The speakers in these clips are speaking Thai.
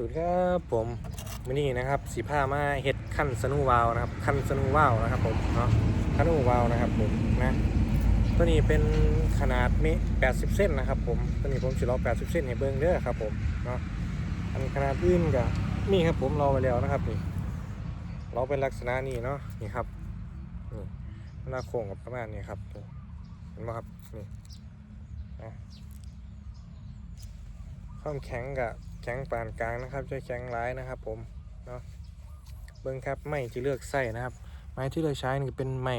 สวัสดีครับผมวันนี้นะครับสีผ้ามาเฮ็ดขั้นสนูวาวนะครับขั้นสนูวาวนะครับผมเนาะขั้นสนูวาวนะครับผมนะตัวนี้เป็นขนาดเมตร80เส้นนะครับผมตัวนี้ผมสิรอ80เส้นให้เบิ่งเด้อครับผมเนาะอันขนาดอื่นก็มีครับผมรอไว้แล้วนะครับนี่เราเป็นลักษณะนี้เนาะนี่ครับนี่หน้าโค้งกับประมาณนี้ครับนี่เห็นไหมครับนี่นะความแข็งกับ ข็งปานกลางนะครับจะแข็งร้ายนะครับ ผมเนาะเบิ้งครับไม้ที่เลือกใส่นะครับ ไม้ที่เลือกใช้นี่เป็นไม้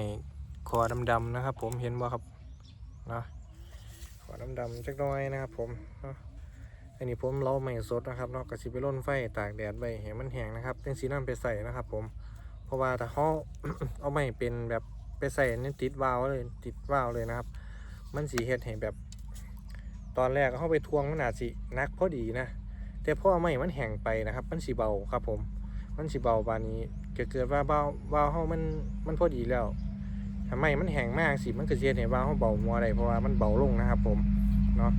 คอดำๆนะครับ ผมเห็นบ่ครับเนาะคอดำๆจักน้อยนะครับ ผมเนาะอันนี้ผมเล้าไม้สดนะครับเนาะกระสิไปร่นไฟตากแดดไว้ให้มันแห้งนะครับเป็นสีน้ำไปใส่นะครับ ผมเพราะว่าถ้าเขาเอาไม้เป็นแบบไปใส่นี่ติดวาล์วเลยติดวาล์วเลยนะครับ มันสีเฮ็ดให้แบบ ตอนแรกเขาไปทวงมันอาจสินักพอดีนะ แต่พอไม่มันแห้งไปนะครับ มันสีเบาครับผม มันสีเบาบานนี้เกิดเกิดว่าเบาเบาเฮามันมันพอดีแล้วถ้าไมมันแห้งมากสิมันก็เสียให้เบาเฮาเบามัวได้เพราะว่ามันเบาลงนะครับ ผมเนาะ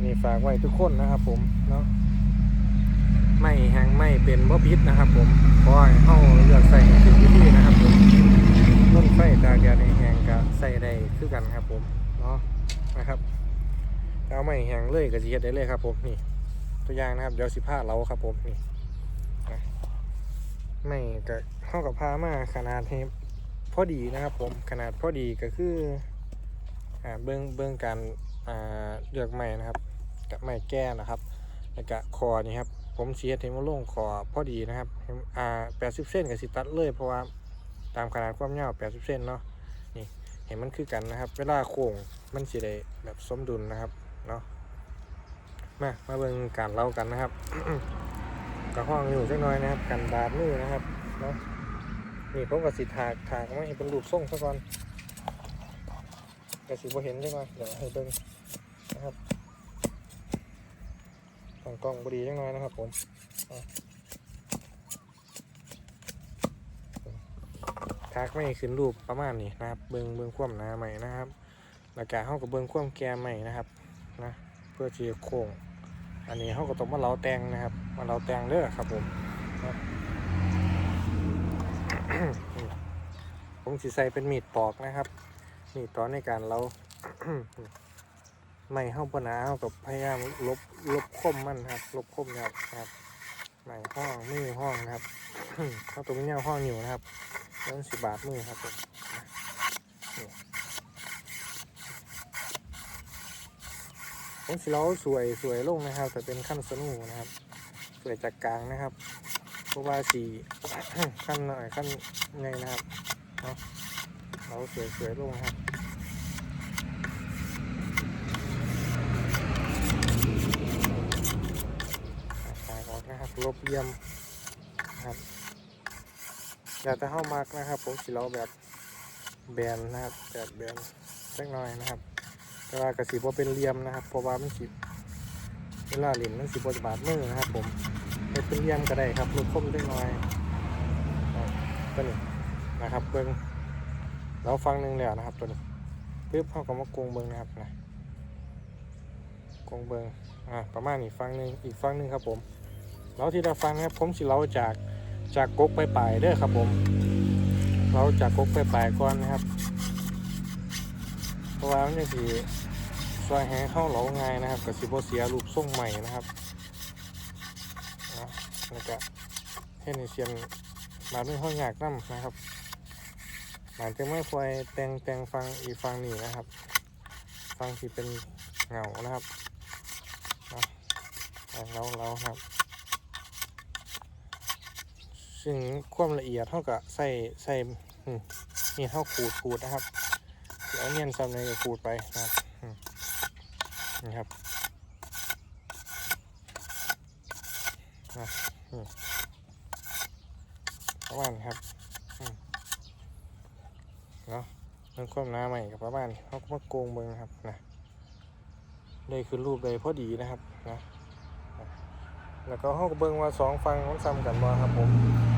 นนี้ฝากไว้ทุกคนนะครับ ผมเนาะไม่แห้งไม่เป็นบ่พิษนะครับ ผมเพราะว่าเฮาเลือกใส่ถึงวิธีนะครับ ผมต้นไฟตากแดดในแห้งก็ใส่ได้คือกันครับ ผมเนาะนะครับเอาไม่แห้งเลยก็สิเฮ็ดได้เลยครับ ผมนี่ ตัวอย่างนะครับ เดี๋ยวสิผ้าเราครับผมนี่ไม่ก็เข้ากับผ้ามาขนาดให้พอดีนะครับผมขนาดพอดีก็คืออ่าเบื้องเบื้องการอ่าเลือกไม้นะครับกับไม้แก้นะครับแล้วก็คอนี่ครับผมเสียเทมโลงคอพอดีนะครับอ่าแปดสิบเส้นกับสิตัดเลยเพราะว่าตามขนาดความยาวแปดสิบเส้นเนาะนี่เห็นมันคือกันนะครับ เวลาโค้งมันสิได้แบบสมดุลนะครับเนาะ มามาเบิ่งการเล่ากันนะครับกระห้องอยู่จักหน่อยนะครับกันบาดมือนะครับเนาะนี่ผมกับสิถากถากมาให้เป็นรูปทรงซะก่อนกระสิบ่เห็นจังหน่อยเดี๋ยวให้เบิ่งนะครับกล้องกล้องบดีจังหน่อยนะครับผมเอาถากไม่ขึ้นรูปประมาณนี้นะครับ เบิ่งเบิ่งความหนาใหม่นะครับ แล้วก็เฮากับเบิ่งความแก่ใหม่นะครับนะ เพื่อที่โค้ง อันนี้เขาก็ต้องมาเลาแตงนะครับ มาเลาแตงเด้อครับผมผมสิใส่เป็นมีดปอกนะครับมีดตอนในการเราไม่เข้าปนาเข้ากับพยายามลบลบคมมันครับ ลบคมนะครับครับไม่ห้องมือห้องนะครับเข้าตัวไม่เน่าห้องอยู่นะครับแล้วมันสิบาทมือครับผมนะนี่ ผมสิเล้าสวยสวยลงนะครับ แต่เป็นขั้นสนูนะครับ สวยจากกลางนะครับ เพราะว่าสีขั้นหน่อยขั้นไงนะครับเนาะเราสวยสวยลงนะครับสายออกนะครับลบเยี่ยมนะครับอยากจะเข้ามักนะครับ ผมสิเล้าแบบแบนนะครับแบบแบนเล็กน้อยนะครับ แต่ว่ากระสีบ่เป็นเหลี่ยมนะครับเพราะว่ามันสิเวลาเหลี่ยมมันสิบจะบาดมือนะครับ ผมเป็นเหลี่ยมก็ได้ครับลดคมเล็กน้อยตัวนี้นะครับเบิ้งเราฟังหนึ่งแล้วนะครับตัวนี้ปึ๊บเข้ากับมากงเบิ้งนะครับนะกงเบิ้งอ่าประมาณนี้ฟังหนึ่งอีกฟังหนึ่งครับผมเราที่เราฟังนะครับผมสิเราจากจากกกไปปลายเด้อครับผม เราจากกกไปปลายก่อนนะครับ ราะว่ามันจะสีซอยแห้เข้าเหลาง่ายนะครับกับสิบเสียรูปทรงใหม่นะครับแล้วก็เทนนิเซียนมาไม่ห้อยยากน้ำนะครับหมายถึงไม่คอยแตงแตงฟังอีฟังนี่นะครับ ฟังที่เป็นเงานะครับนะเราเราครับ ซึ่งความละเอียดเท่ากับใส่ใส่นี่เท่าขูดขูดนะครับ เดี๋ยวเนียนซ้ำในขูดไปนะครับนี่ครับอะนี่ประมาณนี้ครับเนาะเรื่องความหน้าใหม่กับประมาณนี้เขาก็มาโกงเบิงครับนะได้คือรูปเลยพอดีนะครับนะแล้วก็เขาก็เบิ่งว่าสองฟังมันซ้ำกันบ่ครับผม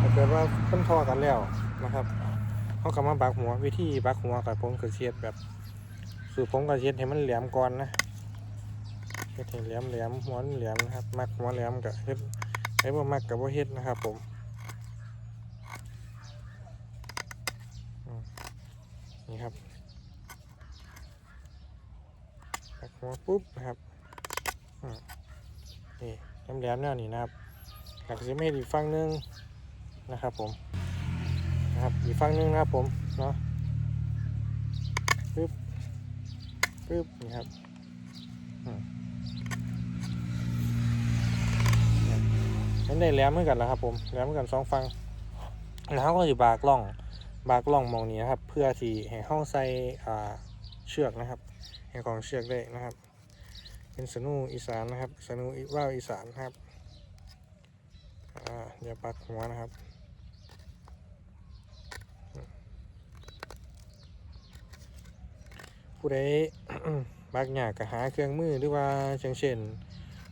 ถ้าเกิดว่าเพิ่นทอกันแล้วนะครับ เขาก็มาบักหัววิธีบักหัวกับผมก็เชียดแบบสูตรผมก็เชียดให้มันแหลมก่อนนะเชียดให้แหลมแหลมหัวแหลมนะครับ มักหัวแหลมกับเฮ็ดใครบ่มักกับบ่เฮ็ดนะครับ ผมนี่ครับปักหัวปุ๊บนะครับนี่แหลมๆแนวนี้นะครับหลักสิไม่อีฟังนึงนะครับผม นะครับอีกฝั่งหนึงนะครับผมเนาะปึ๊บปึ๊บนี่ครับมันได้แหลมเหมือนกันแล้วครับผมแหลมเหมือนกันสองฟังแล้วเขาก็จะบากล่องบากล่องมองนี้นะครับ เพื่อที่ให้เข้าใส่อ่าเชือกนะครับให้ของเชือกได้นะครับ เป็นสนูอีสานนะครับ สนูว่าวอีสานนะครับอ่าเดี๋ยวปักหัวนะครับ ผู้ใดบักหยากก็หาเครื่องมือหรือว่าเช่นเช่น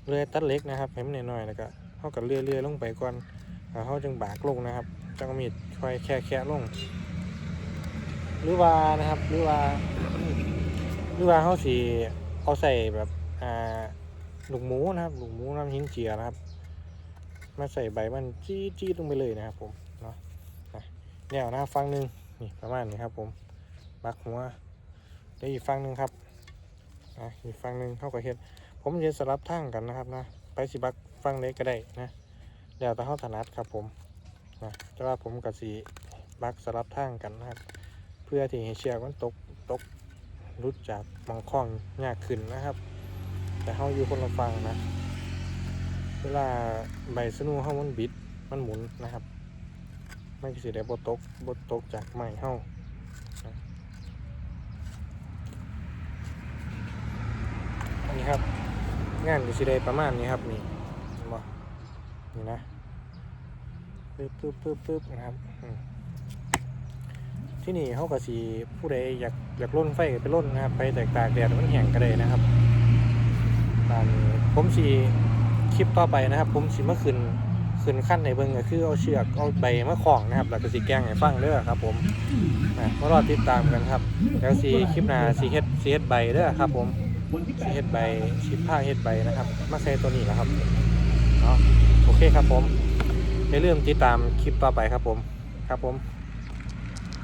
เรือตัดเล็กนะครับให้มันน้อยๆแล้วก็เขากับเรือเรือลงไปก่อนแล้วเขาจึงบากลงนะครับจังมีดค่อยแค่แค่ลง หรือว่านะครับหรือว่า หรือว่าเขาสีเอาใส่แบบอ่าลูกหมูนะครับลูกหมูน้ำหินเจียนะครับมาใส่ใบมันจี้จี้ลงไปเลยนะครับผมเนาะอะแนวนะครับฟังหนึ่งนี่ประมาณนี้ครับผมบักหัว เดี๋ยวอีกฝั่งหนึ่งครับอะอีกฝั่งหนึ่งเข้ากับเฮ็ด ผมจะสลับทางกันนะครับนะไปสิบักฝั่งเล็กก็ได้นะเดี๋ยวแต่เข้าถนัดครับผมนะแต่ว่าผมกับสีบักสลับทางกันนะครับ เพื่อที่ให้เชือกมันตกตกรุดจากมองคล้องยากขึ้นนะครับ แต่เข้าอยู่คนละฝั่งนะเวลาใบสนูเข้ามันบิดมันหมุนนะครับ ไม่สิได้บตกบตกจากไม้เข้า นี่ ครับ งานก็สิได้ประมาณนี้ครับนี่นบ่นี่นะปึ๊บปึ๊บปึ๊บปึ๊บนะครับที่นี่เขาก็สีผู้ใดอยากอยากล่นไฟก็ไปล่นนะครับ ไปแตกตากแดดมันแห้งก็ได้นะครับตามนี้ผมสีคลิปต่อไปนะครับ ผมสีเมื่อคืนคืนขั้นในเบิ่งก็คือเอาเชือกเอาใบมาคล้องนะครับแล้วก็สีแกงให้ฟังเด้อครับ ผมมารอติดตามกันครับ แล้วสีคลิปหน้าสีเฮ็ดสีเฮ็ดใบเด้อครับ ผม สีเห็ดใบชิดผ้าเฮ็ดใบนะครับ มาใส่ตัวนี้แหละครับเนาะโอเคครับผมอย่าลืมติดตามคลิปต่อไปครับผมครับผม